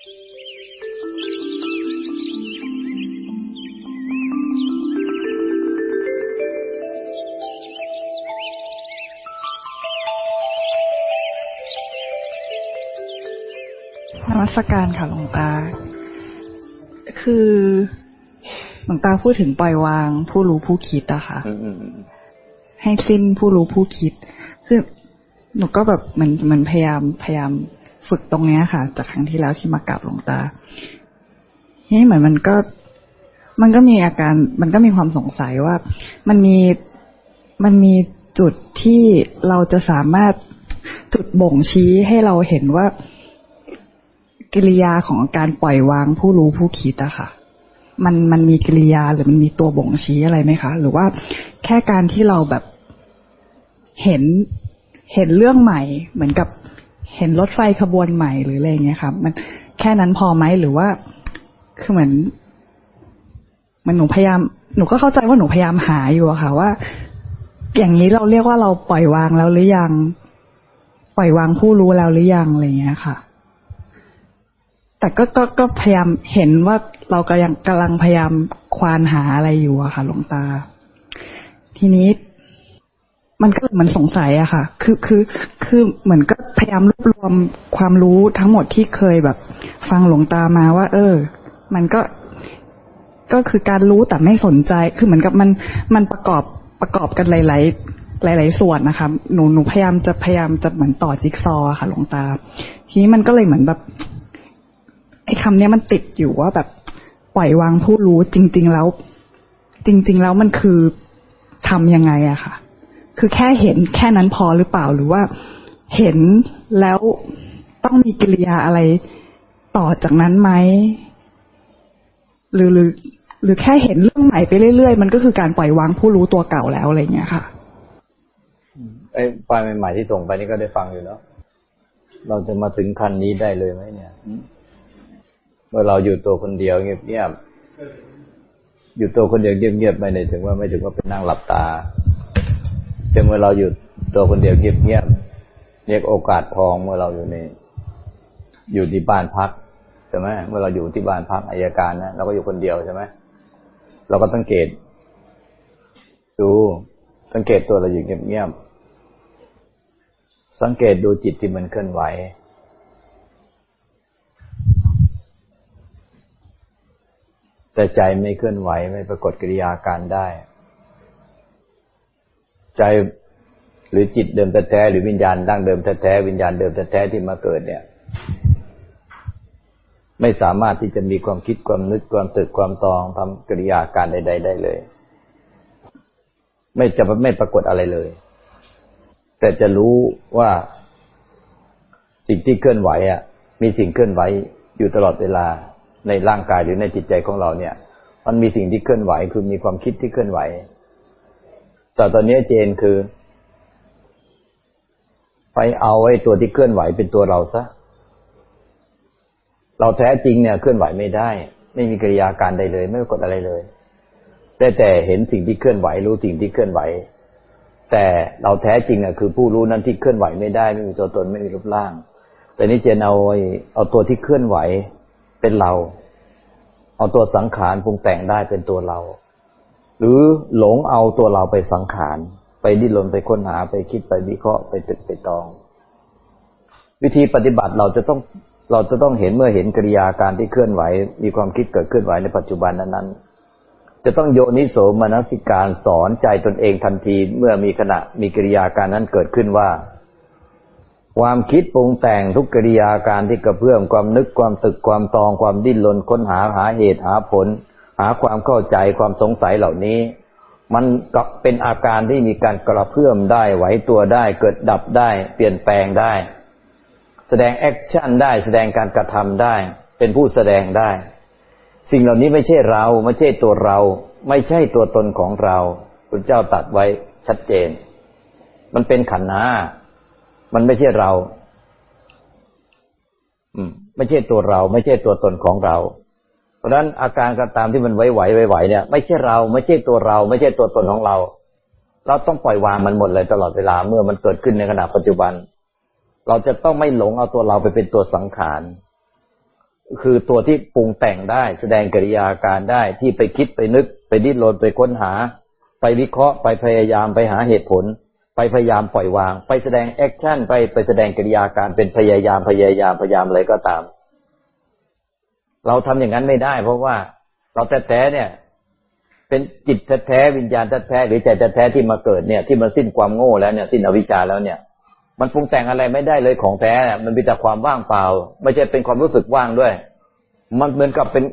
นมัสการค่ะหลวงตา คือหลวงตาพูดถึงปล่อยวาง ผู้รู้ผู้คิดอะค่ะอืมอืมอืมให้สิ้นผู้รู้ผู้คิด คือหนูก็แบบเหมือนเหมือนพยายามพยายาม ฝึกตรงเนี้ยค่ะ จากครั้งที่แล้วที่มากราบหลวงตานี่เหมือนมันก็ มันก็มีอาการ มันก็มีความสงสัยว่า มันมีมันมีจุดที่เราจะสามารถจุดบ่งชี้ให้เราเห็นว่า กิริยาของการปล่อยวางผู้รู้ผู้คิดอะค่ะ มันมันมีกิริยาหรือมันมีตัวบ่งชี้อะไรไหมคะ หรือว่าแค่การที่เราแบบเห็นเห็นเรื่องใหม่เหมือนกับ เห็นรถไฟขบวนใหม่หรืออะไรอย่างเงี้ยครับมันแค่นั้นพอไหมหรือว่าคือเหมือนมันหนูพยายาม หนูก็เข้าใจว่าหนูพยายามหาอยู่อะค่ะ ว่า อย่างนี้เราเรียกว่าเราปล่อยวางแล้วหรือยัง ปล่อยวางผู้รู้แล้วหรือยังอะไรอย่างเงี้ยค่ะ แต่ก็ก็ก็พยายามเห็นว่าเรากำลังกำลังพยายามควานหาอะไรอยู่อะค่ะหลวงตา ทีนี้ มันก็เหมือนสงสัยอะค่ะ คือคือคือเหมือนก็พยายามรวบรวมความรู้ทั้งหมดที่เคยแบบ ฟังหลวงตามาว่า เออ มันก็ก็คือการรู้แต่ไม่สนใจ คือเหมือนกับมันมันประกอบประกอบกันหลาย ๆ หลาย ๆ ส่วนนะคะ หนูหนูพยายามจะพยายามจะเหมือนต่อจิ๊กซอว์ค่ะ หลวงตา ทีนี้มันก็เลยเหมือนแบบไอ้คำเนี้ยมันติดอยู่ว่าแบบปล่อยวางผู้รู้จริง ๆ แล้ว จริง ๆ แล้วมันคือทำยังไงอะค่ะ คือแค่เห็นแค่นั้นพอหรือเปล่าหรือว่าเห็นแล้วต้องมีกิริยาอะไรต่อจากนั้นไหมหรือหรือ หรือแค่เห็นเรื่องใหม่ไปเรื่อยๆ มันก็คือการปล่อยวางผู้รู้ตัวเก่าแล้วอะไรอย่างเงี้ยค่ะไอ้ไฟล์ใหม่ๆที่ส่งไปนี่ก็ได้ฟังอยู่เนาะเราจะมาถึงขั้นนี้ได้เลยไหมเนี่ยเมื่อเราอยู่ตัวคนเดียวเงียบๆอยู่ตัวคนเดียวเงียบๆไม่ได้ถึงว่าไม่ถึงว่าเป็นนั่งหลับตา แต่เมื่อเราอยู่ตัวคนเดียวเงียบๆเรียกโอกาสทองเมื่อเราอยู่ใน อยู่ที่บ้านพักใช่ไหมเมื่อเราอยู่ที่บ้านพักอายการนะเราก็อยู่คนเดียวใช่ไหมเราก็สังเกต ดูสังเกตตัวเราอยู่เงียบๆสังเกตดูจิตที่มันเคลื่อนไหวแต่ใจไม่เคลื่อนไหวไม่ปรากฏกิริยาการได้ ใจหรือจิตเดิมแท้ๆหรือวิญญาณดั้งเดิมแท้ๆวิญญาณเดิมแท้ๆที่มาเกิดเนี่ย ไม่สามารถที่จะมีความคิดความนึกความตึกความตองทำกิริยาการใด ๆ ได้เลย ไม่จะไม่ปรากฏอะไรเลย แต่จะรู้ว่าสิ่งที่เคลื่อนไหวอะ มีสิ่งเคลื่อนไหวอยู่ตลอดเวลาในร่างกายหรือในจิตใจของเราเนี่ย มันมีสิ่งที่เคลื่อนไหว คือมีความคิดที่เคลื่อนไหว แต่ตอนนี้เจนคือ ไปเอาไอ้ตัวที่เคลื่อนไหวเป็นตัวเราซะ เราแท้จริงเนี่ยเคลื่อนไหวไม่ได้ ไม่มีกิริยาการใดเลย ไม่ปรากฏอะไรเลยแต่แต่เห็นสิ่งที่เคลื่อนไหวรู้สิ่งที่เคลื่อนไหว แต่เราแท้จริงอะคือ ผู้รู้นั้นที่เคลื่อนไหวไม่ได้ ไม่มีตัวตนไม่มีรูปร่าง แต่นี่เจนเอาไอ้เอาตัวที่เคลื่อนไหวเป็นเรา เอาตัวสังขารปรุงแต่งได้เป็นตัวเรา หรือหลงเอาตัวเราไปสังขาร ไปดิ้นรนไปค้นหาไปคิดไปวิเคราะห์ไปตึกไปตอง วิธีปฏิบัติเราจะต้องเราจะต้องเห็นเมื่อเห็นกิริยาการที่เคลื่อนไหว มีความคิดเกิดเคลื่อนไหวในปัจจุบันนั้นๆจะต้องโยนิโสมนสิการสอนใจตนเองทันทีเมื่อมีขณะมีกิริยาการนั้นเกิดขึ้นว่า ความคิดปรุงแต่งทุกกิริยาการที่กระเพื่อมความนึกความตึกความตองความดิ้นรนค้นหาหาเหตุหาผล หาความเข้าใจความสงสัยเหล่านี้ มันก็เป็นอาการที่มีการกระเพื่อมได้ไหวตัวได้ เกิดดับได้ เปลี่ยนแปลงได้ แสดงแอคชั่นได้แสดงการกระทำได้ เป็นผู้แสดงได้ สิ่งเหล่านี้ไม่ใช่เราไม่ใช่ตัวเรา ไม่ใช่ตัวตนของเราพระเจ้าตัดไว้ชัดเจน มันเป็นขันธ์หน้ามันไม่ใช่เรา อืม ไม่ใช่ตัวเรา ไม่ใช่ตัวตนของเรา เพราะฉะนั้นอาการกระตามที่มันไหวไหวไหวๆเนี่ยไม่ใช่เราไม่ใช่ตัวเรา ไม่ใช่ตัวตนของเรา เราต้องปล่อยวางมันหมดเลยตลอดเวลาเมื่อมันเกิดขึ้นในขณะปัจจุบัน เราจะต้องไม่หลงเอาตัวเราไปเป็นตัวสังขารคือตัวที่ปรุงแต่งได้แสดงกิริยาการได้ที่ไปคิดไปนึก ไปดิ้นรนไปค้นหา ไปวิเคราะห์ ไปพยายามไปหาเหตุผล ไปพยายามปล่อยวาง ไปแสดงแอคชั่นไปไปแสดงกิริยาการเป็นพยายามพยายามพยายามอะไรก็ตาม เราทำอย่างนั้นไม่ได้ เพราะว่าเราแท้ๆเนี่ย เป็นจิตแท้ๆวิญญาณแท้ๆหรือใจแท้ๆที่มาเกิดเนี่ย ที่มันสิ้นความโง่แล้วเนี่ย สิ้นอวิชชาแล้วเนี่ย มันปรุงแต่งอะไรไม่ได้เลยของแท้เนี่ยมันมีแต่ความว่างเปล่า ไม่ใช่เป็นความรู้สึกว่างด้วย มันเหมือนกับเป็น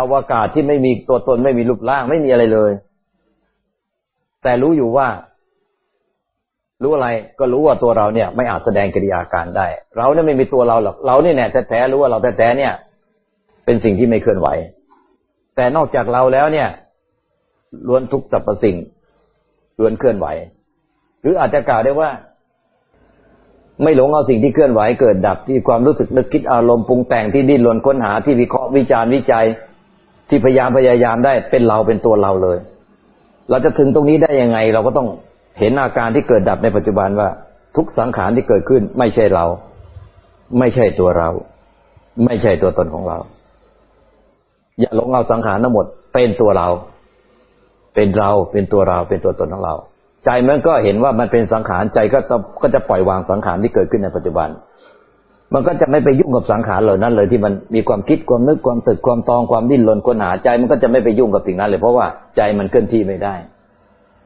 อวกาศที่ไม่มีตัวตนไม่มีรูปร่างไม่มีอะไรเลย แต่รู้อยู่ว่า รู้อะไรก็รู้ว่าตัวเราเนี่ย ไม่อาจแสดงกิริยาการได้ เราเนี่ยไม่มีตัวเราหรอกเราเนี่ยแท้ๆรู้ว่าเราแท้ๆเนี่ย เป็นสิ่งที่ไม่เคลื่อนไหว แต่นอกจากเราแล้วเนี่ย ล้วนทุกสรรพสิ่งล้วนเคลื่อนไหว หรืออาจจะกล่าวได้ว่า ไม่หลงเอาสิ่งที่เคลื่อนไหวเกิดดับที่ความรู้สึกนึกคิดอารมณ์ปรุงแต่งที่ดิ้นรนค้นหาที่วิเคราะห์วิจารณ์วิจัย ที่พยายามพยายามได้เป็นเราเป็นตัวเราเลย เราจะถึงตรงนี้ได้ยังไง เราก็ต้องเห็นอาการที่เกิดดับในปัจจุบันว่า ทุกสังขารที่เกิดขึ้นไม่ใช่เรา ไม่ใช่ตัวเรา ไม่ใช่ตัวตนของเรา อย่าหลงเอาสังขารทั้งหมด เป็นตัวเรา เป็นเราเป็นตัวเราเป็นตัวตนของเรา ใจมันก็เห็นว่ามันเป็นสังขารใจก็จะก็จะปล่อยวางสังขารที่เกิดขึ้นในปัจจุบัน มันก็จะไม่ไปยุ่งกับสังขารเหล่านั้นเลยที่มันมีความคิดความนึกความตึกความตองความดิ้นรนค้นหาใจ มันก็จะไม่ไปยุ่งกับสิ่งนั้นเลย เพราะว่าใจมันเคลื่อนที่ไม่ได้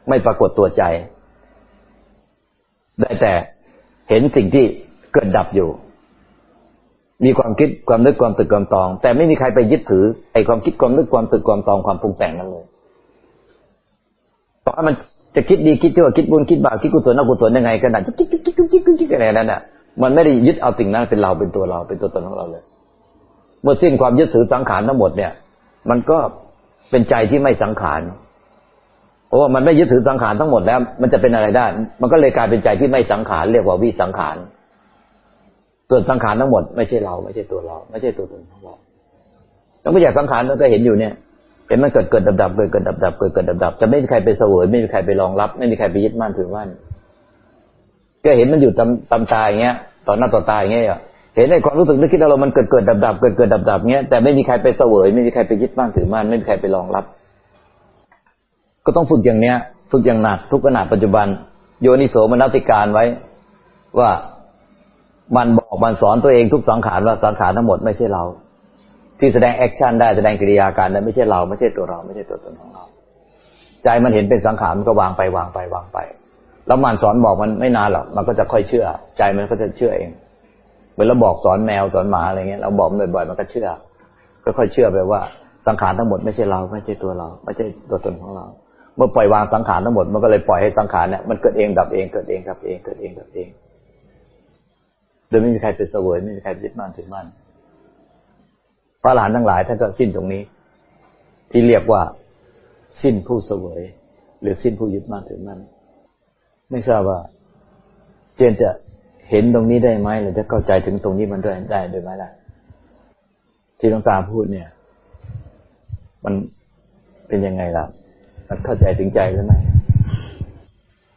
ไม่ปรากฏตัวใจ ได้แต่เห็นสิ่งที่เกิดดับอยู่ มีความคิดความนึกความตึกความตอง แต่ไม่มีใครไปยึดถือไอ้ความคิดความนึกความตึกความตองความปรุงแต่งนั้นเลยต่อให้มันจะคิดดีคิดชั่วคิดบุญคิดบาปคิดกุศลอกุศลยังไงก็ได้คิดคิดคิดคิดคิดคิดคิดอะไรนั่นน่ะมันไม่ได้ยึดเอาสิ่งนั้นเป็นเราเป็นตัวเราเป็นตัวตนของเราเลย เมื่อสิ้นความยึดถือสังขารทั้งหมดเนี่ย มันก็เป็นใจที่ไม่สังขารเพราะว่ามันไม่ยึดถือสังขารทั้งหมดแล้ว มันจะเป็นอะไรได้ มันก็เลยกลายเป็นใจที่ไม่สังขารเรียกว่าวิสังขาร ส่วนสังขารทั้งหมดไม่ใช่เราไม่ใช่ตัวเรา ไม่ใช่ตัวตนของเราแล้วไม่อยากสังขารมันก็เห็นอยู่เนี่ยเห็นมันเกิดเกิดดับดับเกิดเกิดดับดับเกิดเกิดดับดับจะไม่มีใครไปเสวยไม่มีใครไปรองรับ ไม่มีใครไปยึดมั่นถือมั่นก็เห็นมันอยู่ตำตำตาอย่างเงี้ยต่อหน้าต่อตาอย่างเงี้ยเห็นในความรู้สึกนึกคิดอารมณ์มันเกิดเกิดดับดับเกิดเกิดดับดับเงี้ยแต่ไม่มีใครไปเสวยไม่มีใครไปยึดมั่นถือมั่นไม่มีใครไปรองรับ ก็ต้องฝึกอย่างเนี้ย ฝึกอย่างหนักทุกขณะปัจจุบัน โยนิโสมนติการไว้ ว่า มันบอกมันสอนตัวเองทุกสังขารว่าสังขารทั้งหมดไม่ใช่เรา ที่แสดงแอคชั่นได้แสดงกิริยาการได้ไม่ใช่เราไม่ใช่ตัวเราไม่ใช่ตัวตนของเรา ใจมันเห็นเป็นสังขารมันก็วางไปวางไปวางไป แล้วมันสอนบอกมันไม่นานหรอกมันก็จะค่อยเชื่อ ใจมันก็จะเชื่อเองเหมือนเราบอกสอนแมวสอนหมาอะไรเงี้ยเราบอกบ่อยๆมันก็เชื่อก็ค่อยเชื่อไปว่าสังขารทั้งหมดไม่ใช่เราไม่ใช่ตัวเรา ไม่ใช่ตัวตนของเรา เมื่อปล่อยวางสังขารทั้งหมดมันก็เลยปล่อยให้สังขารเนี่ยมันเกิดเองดับเองเกิดเองดับเองเกิดเองดับเอง โดยไม่มีใครไปเสวยไม่มีใครยึดมั่นถือมั่นพระหลานทั้งหลายท่านก็สิ้นตรงนี้ ที่เรียกว่า สิ้นผู้เสวย หรือสิ้นผู้ยึดมั่นถือมั่นไม่ทราบว่า เจนจะเห็นตรงนี้ได้ไหมหรือจะเข้าใจถึงตรงนี้มันได้ได้ด้วยไหมล่ะ ที่หลวงตาพูดเนี่ย มันเป็นยังไงล่ะ มันเข้าใจถึงใจหรือไม่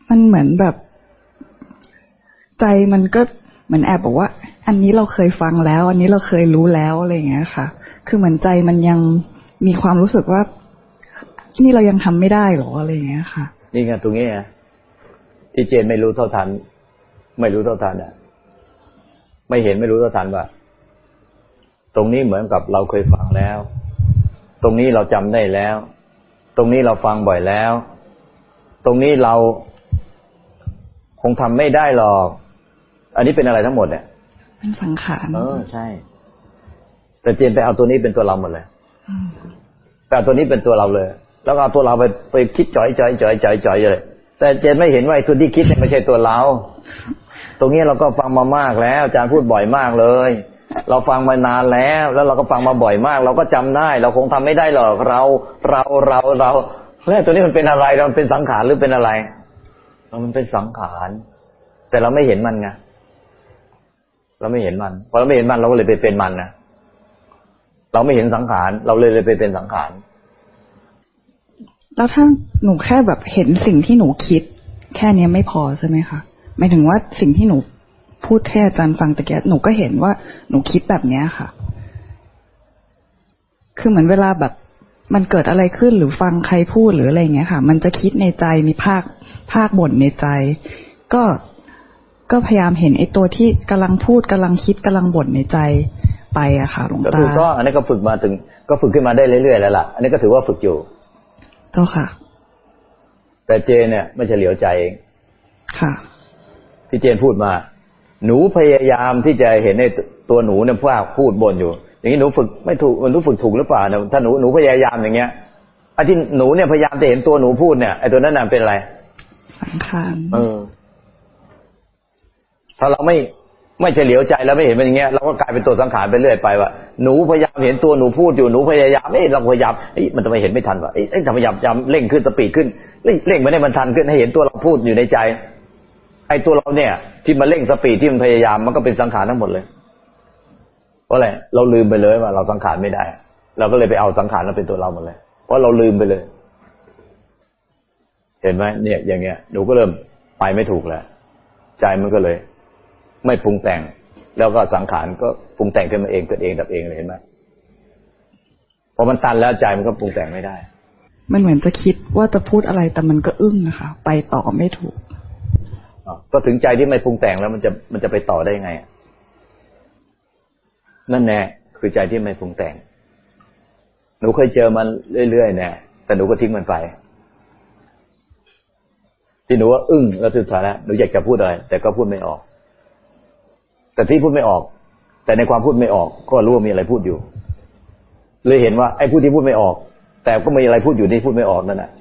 มันเหมือนแบบ ใจมันก็ มือนแอบบอกว่า อันนี้เราเคยฟังแล้ว อันนี้เราเคยรู้แล้วอะไรอย่างเงี้ยค่ะ คือเหมือนใจมันยังมีความรู้สึกว่า นี่เรายังทำไม่ได้หรออะไรอย่างเงี้ยค่ะ นี่ไงตรงนี้ไงที่เจนไม่รู้เท่าทัน ไม่รู้เท่าทันอะ ไม่เห็นไม่รู้เท่าทันว่า ตรงนี้เหมือนกับเราเคยฟังแล้ว ตรงนี้เราจำได้แล้ว ตรงนี้เราฟังบ่อยแล้ว ตรงนี้เราคงทำไม่ได้หรอก อันนี้เป็นอะไรทั้งหมดเนี่ยเป็นสังขารเออใช่ แต่เจนไปเอาตัวนี้เป็นตัวเราหมดเลยมแต่เอาตัวนี้เป็นตัวเราเลย แล้วก็เอาตัวเราไปไปคิดจ่อยจ่อยจ่อยจ่อยจ่อยเลย แต่เจนไม่เห็นว่าไอ้ตัวที่คิดเนี่ยไม่ใช่ตัวเรา ตรงนี้เราก็ฟังมามากแล้ว อาจารย์พูดบ่อยมากเลย เราฟังมานานแล้ว แล้วเราก็ฟังมาบ่อยมาก เราก็จำได้ เราคงทำไม่ได้หรอกเราเราเราเราแล้วตัวนี้มันเป็นอะไรเราเป็นสังขารหรือเป็นอะไรมันเป็นสังขาร แต่เราไม่เห็นมันไง เราไม่เห็นมันพอเราไม่เห็นมันเราก็เลยไปเป็นมันนะเราไม่เห็นสังขาร เราเลยเลยไปเป็นสังขาร แล้วถ้าหนูแค่แบบเห็นสิ่งที่หนูคิด แค่เนี้ยไม่พอใช่ไหมคะหมายถึงว่าสิ่งที่หนูพูดแค่อาจารย์ฟังตะเกียหนูก็เห็นว่าหนูคิดแบบเนี้ยค่ะ คือเหมือนเวลาแบบมันเกิดอะไรขึ้นหรือฟังใครพูดหรืออะไรเงี้ยค่ะ มันจะคิดในใจมีภาคภาคบ่นในใจ ก็ ก็พยายามเห็นไอ้ตัวที่กำลังพูดกำลังคิดกำลังบ่นในใจไปอะค่ะหลวงก็ตาถูกต้องอันนี้ก็ฝึกมาถึง ก็ฝึกขึ้นมาได้เรื่อยๆแล้วล่ะ อันนี้ก็ถือว่าฝึกอยู่เจ้าค่ะ แต่เจนเนี่ยไม่เฉลียวใจเองค่ะ ที่เจนพูดมา หนูพยายามที่จะเห็นในตัวหนูเนี่ยว่าพูดบ่นอยู่ อย่างนี้หนูฝึกไม่ถูกหนูฝึกถูกหรือเปล่าเนี่ยถ้าหนูหนูพยายามอย่างเงี้ยไอ้ที่หนูเนี่ยพยายามจะเห็นตัวหนูพูดเนี่ยไอ้ตัวนั้นน่ะเป็นอะไรสังขารเออ ถ้าเราไม่ไม่เฉลียวใจแล้วไม่เห็นมันอย่างเงี้ยเราก็กลายเป็นตัวสังขารไปเรื่อยไปว่าหนูพยายามเห็นตัวหนูพูดอยู่หนูพยายามเอ้ยเราพยายามเอ้ยมันทำไมเห็นไม่ทันวะเอ้ยเอ้ยทำไมพยายามพยายามเร่งขึ้นสปีดขึ้นเร่งไม่ได้มันทันขึ้นให้เห็นตัวเราพูดอยู่ในใจไอ้ตัวเราเนี่ย ที่มันเร่งสปีดที่มันพยายามมันก็เป็นสังขารทั้งหมดเลยเพราะอะไรเราลืมไปเลยว่าเราสังขารไม่ได้ เราก็เลยไปเอาสังขารแล้วเป็นตัวเราหมดเลยเพราะเราลืมไปเลย เห็นไหมเนี่ย อย่างเงี้ยหนูก็เริ่มไปไม่ถูกแล้วใจมันก็เลย ไม่ปรุงแต่ง แล้วก็สังขารก็ปรุงแต่งขึ้นมาเองเกิดเองดับเองเลยเห็นไหมพอมันตันแล้วใจมันก็ปรุงแต่งไม่ได้ มันเหมือนจะคิดว่าจะพูดอะไรแต่มันก็อึ้งนะคะ ไปต่อไม่ถูกอะก็ถึงใจที่ไม่ปรุงแต่งแล้วมันจะมันจะไปต่อได้ยังไงอะนั่นแน่คือใจที่ไม่ปรุงแต่ง หนูเคยเจอมันเรื่อยๆแน่แต่หนูก็ทิ้งมันไป ที่หนูว่าอึ้งแล้วสุดท้ายแล้วหนูอยากจะพูดอะไรแต่ก็พูดไม่ออก แต่ที่พูดไม่ออก แต่ในความพูดไม่ออก ก็รู้ว่ามีอะไรพูดอยู่ เลยเห็นว่าไอ้พูดที่พูดไม่ออก แต่ก็มีอะไรพูดอยู่ที่พูดไม่ออกนั่นแหละ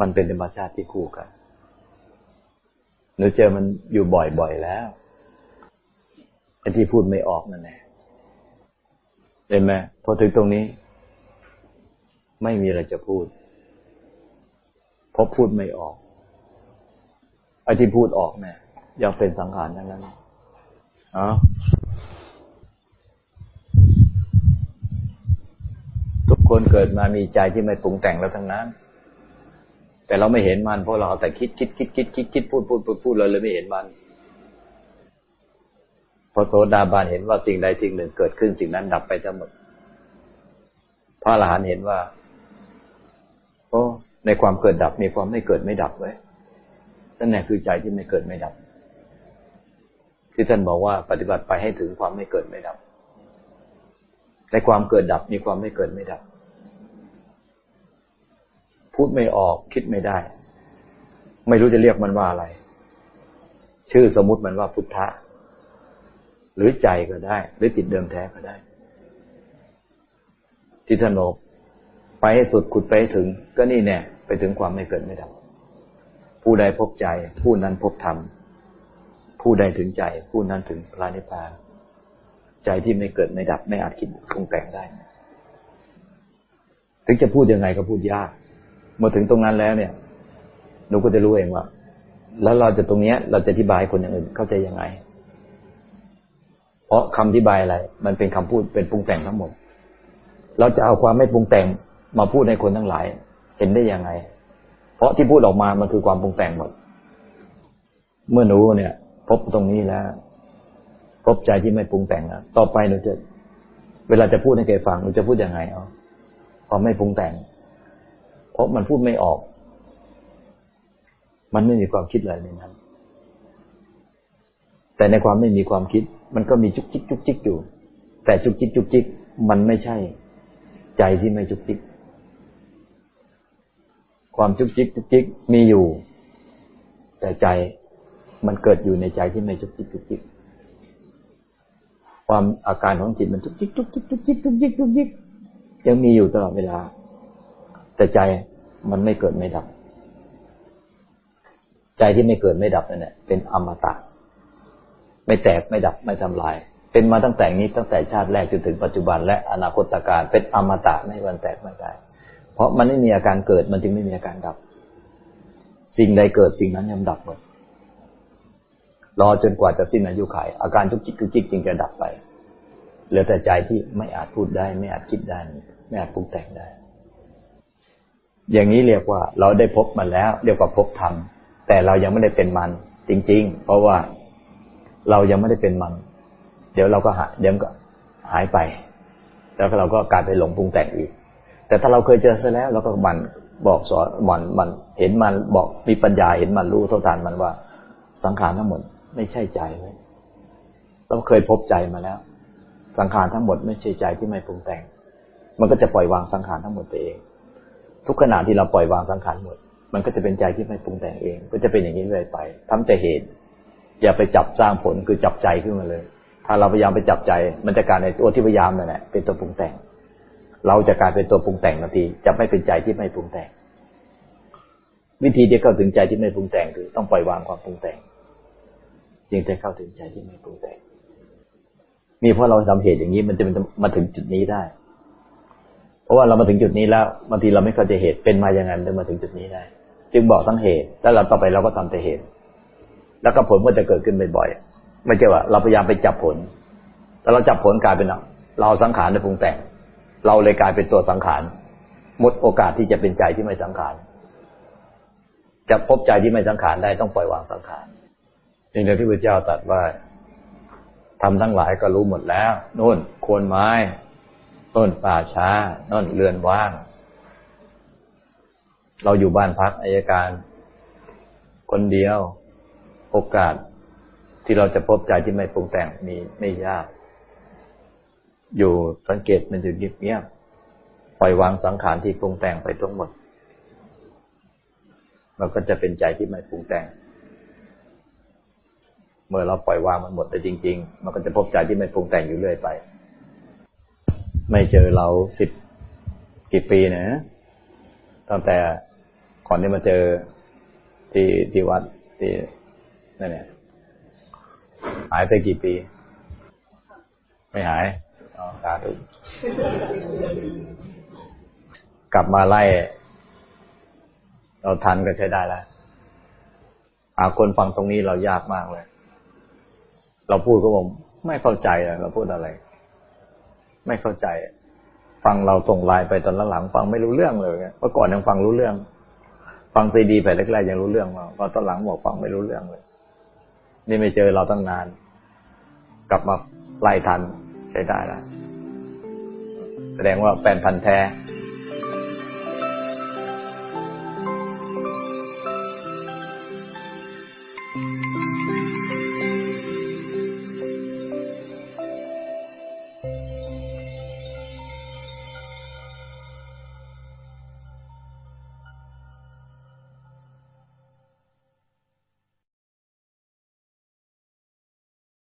มันเป็นธรรมชาติที่คู่กันหนูเจอมันอยู่บ่อยๆแล้วไอ้ที่พูดไม่ออกนั่นแหละเห็นไหมพอถึงตรงนี้ ไม่มีอะไรจะพูดเพราะพูดไม่ออกไอ้ที่พูดออกเนี่ย ยังเป็นสังขารทั้งนั้นอ๋อทุกคนเกิดมามีใจที่ไม่ปรุงแต่งแล้วทั้งนั้น แต่เราไม่เห็นมันเพราะเราเอาแต่คิดคิดคิดคิดคิดคิดพูดพูดพูดพูดเราเลยไม่เห็นมันพอโสดาบันเห็นว่าสิ่งใดสิ่งหนึ่งเกิดขึ้นสิ่งนั้นดับไปทั้งหมด พระอรหันต์เห็นว่า โอ้ในความเกิดดับมีความไม่เกิดไม่ดับไว้นั่นแหละคือใจที่ไม่เกิดไม่ดับ ที่ท่านบอกว่าปฏิบัติไปให้ถึงความไม่เกิดไม่ดับ ในความเกิดดับมีความไม่เกิดไม่ดับ พูดไม่ออกคิดไม่ได้ ไม่รู้จะเรียกมันว่าอะไร ชื่อสมมุติมันว่าพุทธะ หรือใจก็ได้ หรือจิตเดิมแท้ก็ได้ ที่ท่านบอกไปให้สุดขุดไปให้ถึง ก็นี่แน่ไปถึงความไม่เกิดไม่ดับ ผู้ใดพบใจ ผู้นั้นพบธรรม ผู้ใดถึงใจ ผู้นั้นถึงพระนิพพาน ใจที่ไม่เกิดไม่ดับไม่อาจคิดปรุงแต่งได้ ถึงจะพูดยังไงก็พูดยาก เมื่อถึงตรงนั้นแล้วเนี่ยหนูก็จะรู้เองว่า แล้วเราจะตรงเนี้ย เราจะอธิบายคนอย่างอื่นเข้าใจยังไง เพราะคำอธิบายอะไร มันเป็นคำพูดเป็นปรุงแต่งทั้งหมด เราจะเอาความไม่ปรุงแต่งมาพูดให้คนทั้งหลาย เห็นได้ยังไง เพราะที่พูดออกมามันคือความปรุงแต่งหมด เมื่อหนูเนี่ย พบตรงนี้แล้ว พบใจที่ไม่ปรุงแต่งแล้วต่อไปหนูจะ เวลาจะพูดให้แกฟังหนูจะพูดยังไงเอาความไม่ปรุงแต่ง เพราะมันพูดไม่ออก มันไม่มีความคิดอะไรในนั้น แต่ในความไม่มีความคิด มันก็มีจุกจิกจุกจิกอยู่ แต่จุกจิกจุกจิก มันไม่ใช่ ใจที่ไม่จุกจิก ความจุกจิกจุกจิกมีอยู่ แต่ใจ มันเกิดอยู่ในใจที่ไม่จุกจิกจุกจิกความอาการของจิตมันจุกจิกจุกจิกจุกจิกจุกจิกจุกจิกยังมีอยู่ตลอดเวลา แต่ใจมันไม่เกิดไม่ดับ ใจที่ไม่เกิดไม่ดับนั่นแหละเป็นอมตะ ไม่แตกไม่ดับไม่ทำลาย เป็นมาตั้งแต่นี้ตั้งแต่ชาติแรกจนถึงปัจจุบัน และอนาคตการเป็นอมตะไม่วันแตกไม่ได้เพราะมันไม่มีอาการเกิดมันจึงไม่มีอาการดับ สิ่งใดเกิดสิ่งนั้นย่อมดับหมด รอจนกว่าจะสิ้นอายุขัยอาการทุกจิกทุกจิกจึงจะดับไป เหลือแต่ใจที่ไม่อาจพูดได้ ไม่อาจคิดได้ ไม่อาจปรุงแต่งได้ อย่างนี้เรียกว่าเราได้พบมันแล้ว เรียกว่าพบธรรมแต่เรายังไม่ได้เป็นมัน จริง ๆ เพราะว่าเรายังไม่ได้เป็นมัน เดี๋ยวเราก็หายเดี๋ยวก็หายไป แล้วเราก็กลายไปหลงปรุงแต่งอีก แต่ถ้าเราเคยเจอซะแล้วเราก็มันบอกสอนหมันมันเห็นมันบอกมีปัญญาเห็นมันรู้เท่าทันมันว่าสังขารทั้งหมด ไม่ใช่ใจเว้ยเราเคยพบใจมาแล้ว สังขารทั้งหมดไม่ใช่ใจที่ไม่ปรุงแต่ง มันก็จะปล่อยวางสังขารทั้งหมดไปเอง ทุกขณะที่เราปล่อยวางสังขารหมด มันก็จะเป็นใจที่ไม่ปรุงแต่งเอง ก็จะเป็นอย่างนี้เรื่อยไปทำแต่เหตุ อย่าไปจับสร้างผลคือจับใจขึ้นมาเลย ถ้าเราพยายามไปจับใจ มันจะกลายในตัวที่พยายามนั่นแหละเป็นตัวปรุงแต่ง เราจะกลายเป็นตัวปรุงแต่งทันทีจะไม่เป็นใจที่ไม่ปรุงแต่ง วิธีที่เข้าถึงใจที่ไม่ปรุงแต่งคือต้องปล่อยวางความปรุงแต่ง จึงจะเข้าถึงใจที่ไม่ปรุงแต่งมีเพราะเราทำเหตุอย่างนี้มันจะมาถึงจุดนี้ได้ เพราะว่าเรามาถึงจุดนี้แล้วบางทีเราไม่เข้าใจเหตุเป็นมาอย่างไงถึงมาถึงจุดนี้ได้ จึงบอกทั้งเหตุ แล้วเราต่อไปเราก็ทำแต่เหตุ แล้วก็ผลก็จะเกิดขึ้นบ่อยๆไม่ใช่ว่า เราพยายามไปจับผล แต่เราจับผลกลายเป็นเราเราสังขารในปรุงแต่ง เราเลยกลายเป็นตัวสังขารหมดโอกาสที่จะเป็นใจที่ไม่สังขารจะพบใจที่ไม่สังขารได้ต้องปล่อยวางสังขาร นี่เรื่องที่พระเจ้าตรัสว่าทำทั้งหลายก็รู้หมดแล้วโน่นโคนไม้โน่นป่าช้าโน่นเรือนว่าง เราอยู่บ้านพักอายการ คนเดียวโอกาสที่เราจะพบใจที่ไม่ปรุงแต่งมีไม่ยาก อยู่สังเกตมันอยู่เงียบๆปล่อยวางสังขารที่ปรุงแต่งไปทั้งหมด มันก็จะเป็นใจที่ไม่ปรุงแต่ง เมื่อเราปล่อยวางมันหมดไปจริง ๆ มันก็จะพบใจที่ไม่ปรุงแต่งอยู่เรื่อยไป ไม่เจอเราสิบกี่ปีนะตั้งแต่ก่อนที่มาเจอที่ที่วัดที่นั่นเนี่ยหายไปกี่ปี ไม่หายอ๋อสาธุกลับมาไล่ เราทันก็ใช้ได้แล้วหาคนฟังตรงนี้เรายากมากเลย เราพูดก็บอกไม่เข้าใจอะเราพูดอะไร ไม่เข้าใจ ฟังเราส่งไลน์ไปตอนหลังฟังไม่รู้เรื่องเลยเมื่อก่อนยังฟังรู้เรื่อง ฟังซีดีแผ่นแรกๆยังรู้เรื่องมาพอตอนหลังบอกฟังไม่รู้เรื่องเลย นี่ไม่เจอเราตั้งนาน กลับมาไล่ทันใช้ได้แล้วแสดงว่าแฟนพันธ์แท้